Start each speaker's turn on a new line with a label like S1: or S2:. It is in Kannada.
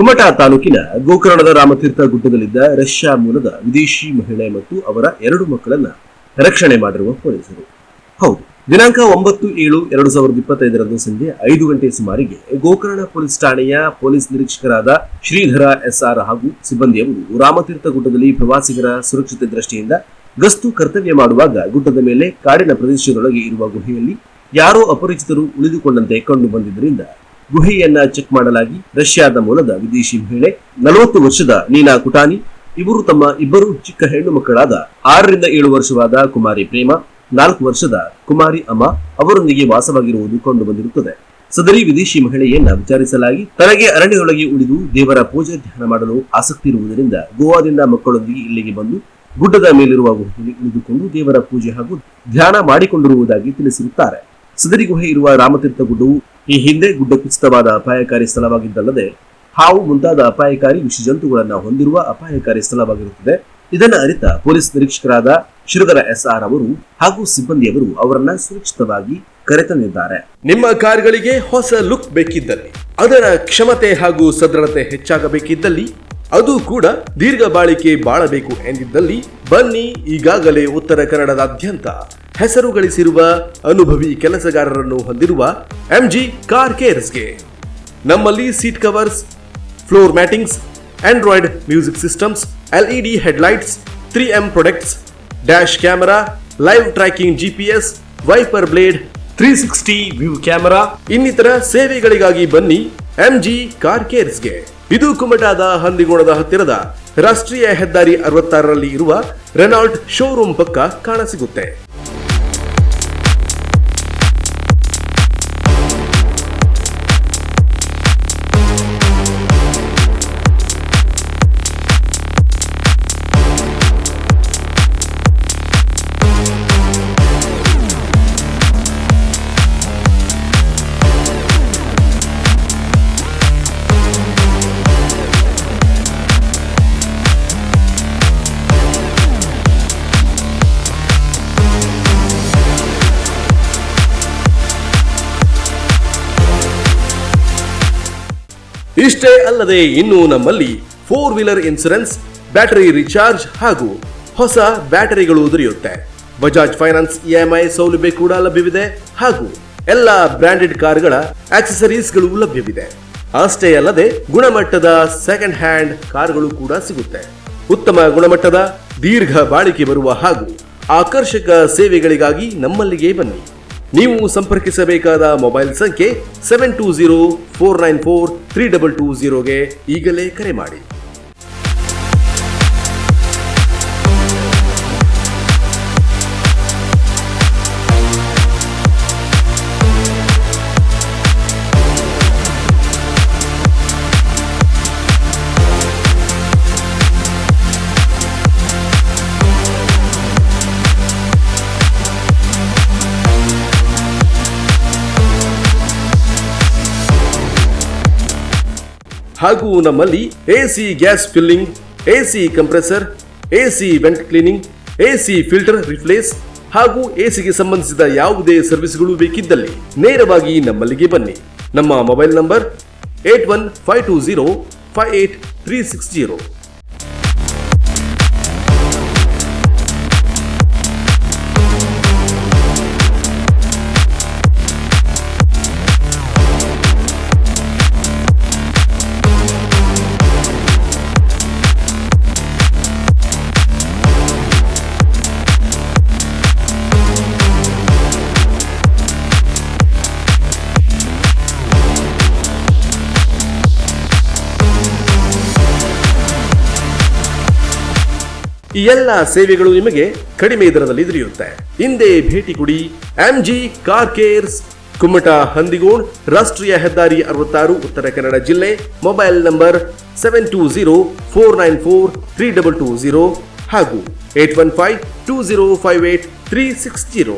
S1: ಕುಮಟಾ ತಾಲೂಕಿನ ಗೋಕರ್ಣದ ರಾಮತೀರ್ಥ ಗುಡ್ಡದಲ್ಲಿದ್ದ ರಷ್ಯಾ ಮೂಲದ ವಿದೇಶಿ ಮಹಿಳೆ ಮತ್ತು ಅವರ ಎರಡು ಮಕ್ಕಳನ್ನ ರಕ್ಷಣೆ ಮಾಡಿರುವ ಪೊಲೀಸರು. ಹೌದು, ದಿನಾಂಕ ಒಂಬತ್ತು ಏಳು ಎರಡು ಸಾವಿರದ ಇಪ್ಪತ್ತೈದರಂದು ಸಂಜೆ ಐದು ಗಂಟೆ ಸುಮಾರಿಗೆ ಗೋಕರ್ಣ ಪೊಲೀಸ್ ಠಾಣೆಯ ಪೊಲೀಸ್ ನಿರೀಕ್ಷಕರಾದ ಶ್ರೀಧರ ಎಸ್ಆರ್ ಹಾಗೂ ಸಿಬ್ಬಂದಿಯವರು ರಾಮತೀರ್ಥ ಗುಡ್ಡದಲ್ಲಿ ಪ್ರವಾಸಿಗರ ಸುರಕ್ಷತೆ ದೃಷ್ಟಿಯಿಂದ ಗಸ್ತು ಕರ್ತವ್ಯ ಮಾಡುವಾಗ ಗುಡ್ಡದ ಮೇಲೆ ಕಾಡಿನ ಪ್ರದೇಶದೊಳಗೆ ಇರುವ ಗುಹೆಯಲ್ಲಿ ಯಾರೋ ಅಪರಿಚಿತರು ಉಳಿದುಕೊಂಡಂತೆ ಕಂಡು ಬಂದಿದ್ದರಿಂದ ಗುಹೆಯನ್ನ ಚೆಕ್ ಮಾಡಲಾಗಿ ರಷ್ಯಾದ ಮೂಲದ ವಿದೇಶಿ ಮಹಿಳೆ ನಲವತ್ತು ವರ್ಷದ ನೀನಾ ಕುಟಾನಿ, ಇವರು ತಮ್ಮ ಇಬ್ಬರು ಚಿಕ್ಕ ಹೆಣ್ಣು ಮಕ್ಕಳಾದ ಆರರಿಂದ ಏಳು ವರ್ಷವಾದ ಕುಮಾರಿ ಪ್ರೇಮ, ನಾಲ್ಕು ವರ್ಷದ ಕುಮಾರಿ ಅಮ್ಮ ಅವರೊಂದಿಗೆ ವಾಸವಾಗಿರುವುದು ಕಂಡು ಬಂದಿರುತ್ತದೆ. ಸದರಿ ವಿದೇಶಿ ಮಹಿಳೆಯನ್ನ ವಿಚಾರಿಸಲಾಗಿ ತನಗೆ ಅರಣ್ಯದೊಳಗೆ ಉಳಿದು ದೇವರ ಪೂಜೆ, ಧ್ಯಾನ ಮಾಡಲು ಆಸಕ್ತಿ ಇರುವುದರಿಂದ ಗೋವಾದಿಂದ ಮಕ್ಕಳೊಂದಿಗೆ ಇಲ್ಲಿಗೆ ಬಂದು ಗುಡ್ಡದ ಮೇಲಿರುವ ಗುಹೆಯಲ್ಲಿ ಉಳಿದುಕೊಂಡು ದೇವರ ಪೂಜೆ ಹಾಗೂ ಧ್ಯಾನ ಮಾಡಿಕೊಂಡಿರುವುದಾಗಿ ತಿಳಿಸಿರುತ್ತಾರೆ. ಸದರಿ ಗುಹೆ ಇರುವ ರಾಮತೀರ್ಥ ಗುಡ್ಡವು ಈ ಹಿಂದೆ ಗುಡ್ಡ ಕುಸಿತವಾದ ಅಪಾಯಕಾರಿ ಸ್ಥಳವಾಗಿದ್ದಲ್ಲದೆ, ಹಾವು ಮುಂತಾದ ಅಪಾಯಕಾರಿ ವಿಷಜಂತುಗಳನ್ನ ಹೊಂದಿರುವ ಅಪಾಯಕಾರಿ ಸ್ಥಳವಾಗಿರುತ್ತದೆ. ಇದನ್ನು ಅರಿತ ಪೊಲೀಸ್ ನಿರೀಕ್ಷಕರಾದ ಶ್ರೀಧರ ಎಸ್ ಆರ್ ಅವರು ಹಾಗೂ ಸಿಬ್ಬಂದಿಯವರು ಅವರನ್ನ ಸುರಕ್ಷಿತವಾಗಿ ಕರೆತಂದಿದ್ದಾರೆ.
S2: ನಿಮ್ಮ ಕಾರ್ಗಳಿಗೆ ಹೊಸ ಲುಕ್ ಬೇಕಿದ್ದಲ್ಲಿ, ಅದರ ಕ್ಷಮತೆ ಹಾಗೂ ಸದೃಢತೆ ಹೆಚ್ಚಾಗಬೇಕಿದ್ದಲ್ಲಿ, ಅದು ಕೂಡ ದೀರ್ಘ ಬಾಳಿಕೆ ಬಾಳಬೇಕು ಎಂದಿದ್ದಲ್ಲಿ, ಬನ್ನಿ ಈಗಾಗಲೇ ಉತ್ತರ ಕನ್ನಡದಾದ್ಯಂತ ಹೆಸರು ಗಳಿಸಿರುವ ಅನುಭವಿ ಕೆಲಸಗಾರರನ್ನು ಹೊಂದಿರುವ ಎಂಜಿ ಕಾರ್ ಕೇರ್ಸ್ಗೆ ನಮ್ಮಲ್ಲಿ seat covers floor mattings android music systems LED headlights three M products dash camera live tracking GPS wiper blade three sixty view camera ಇನ್ನಿತರ ಸೇವೆಗಳಿಗಾಗಿ ಬನ್ನಿ ಎಂಜಿ ಕಾರ್ ಕೇರ್ಸ್ಗೆ ಇದು ಕುಮಟಾದ ಹಂದಿಗೋಣದ ಹತ್ತಿರದ ರಾಷ್ಟ್ರೀಯ ಹೆದ್ದಾರಿ ಅರವತ್ತಾರರಲ್ಲಿ ಇರುವ ರೆನಾಲ್ಟ್ ಶೋರೂಮ್ ಪಕ್ಕ ಕಾಣಸಿಗುತ್ತೆ. ಇಷ್ಟೇ ಅಲ್ಲದೆ ಇನ್ನು ನಮ್ಮಲ್ಲಿ four wheeler insurance battery recharge ಹಾಗೂ ಹೊಸ ಬ್ಯಾಟರಿಗಳು ದೊರೆಯುತ್ತೆ. ಬಜಾಜ್ ಫೈನಾನ್ಸ್ ಇಎಂಐ ಸೌಲಭ್ಯ ಕೂಡ ಲಭ್ಯವಿದೆ ಹಾಗೂ ಎಲ್ಲ ಬ್ರಾಂಡೆಡ್ ಕಾರ್ಗಳ ಆಕ್ಸೆಸರೀಸ್ಗಳು ಲಭ್ಯವಿದೆ. ಅಷ್ಟೇ ಅಲ್ಲದೆ ಗುಣಮಟ್ಟದ ಸೆಕೆಂಡ್ ಹ್ಯಾಂಡ್ ಕಾರ್ಗಳು ಕೂಡ ಸಿಗುತ್ತೆ. ಉತ್ತಮ ಗುಣಮಟ್ಟದ, ದೀರ್ಘ ಬಾಳಿಕೆ ಬರುವ ಹಾಗೂ ಆಕರ್ಷಕ ಸೇವೆಗಳಿಗಾಗಿ ನಮ್ಮಲ್ಲಿಗೆ ಬನ್ನಿ. ನೀವು ಸಂಪರ್ಕಿಸಬೇಕಾದ ಮೊಬೈಲ್ ಸಂಖ್ಯೆ seven two zero four nine four three double two ಜೀರೋಗೆ ಈಗಲೇ ಕರೆ ಮಾಡಿ. ಹಾಗೂ ನಮ್ಮಲ್ಲಿ AC gas filling AC compressor AC vent cleaning AC filter replace ಹಾಗೂ ಎಸಿಗೆ ಸಂಬಂಧಿಸಿದ ಯಾವುದೇ ಸರ್ವಿಸ್ಗಳು ಬೇಕಿದ್ದಲ್ಲಿ ನೇರವಾಗಿ ನಮ್ಮಲ್ಲಿಗೆ ಬನ್ನಿ. ನಮ್ಮ mobile number eight one five two zero five eight three six zero. ಈ ಎಲ್ಲ ಸೇವೆಗಳು ನಿಮಗೆ ಕಡಿಮೆ ದರದಲ್ಲಿ ದೊರೆಯುತ್ತೆ. ಹಿಂದೆ ಭೇಟಿ ಕೊಡಿ. MG car cares Kumta Handigod ರಾಷ್ಟ್ರೀಯ ಹೆದ್ದಾರಿ ಅರವತ್ತಾರು, ಉತ್ತರ ಕನ್ನಡ ಜಿಲ್ಲೆ. Mobile number seven two zero four nine four three double two zero ಹಾಗೂ eight one five two zero five eight three six zero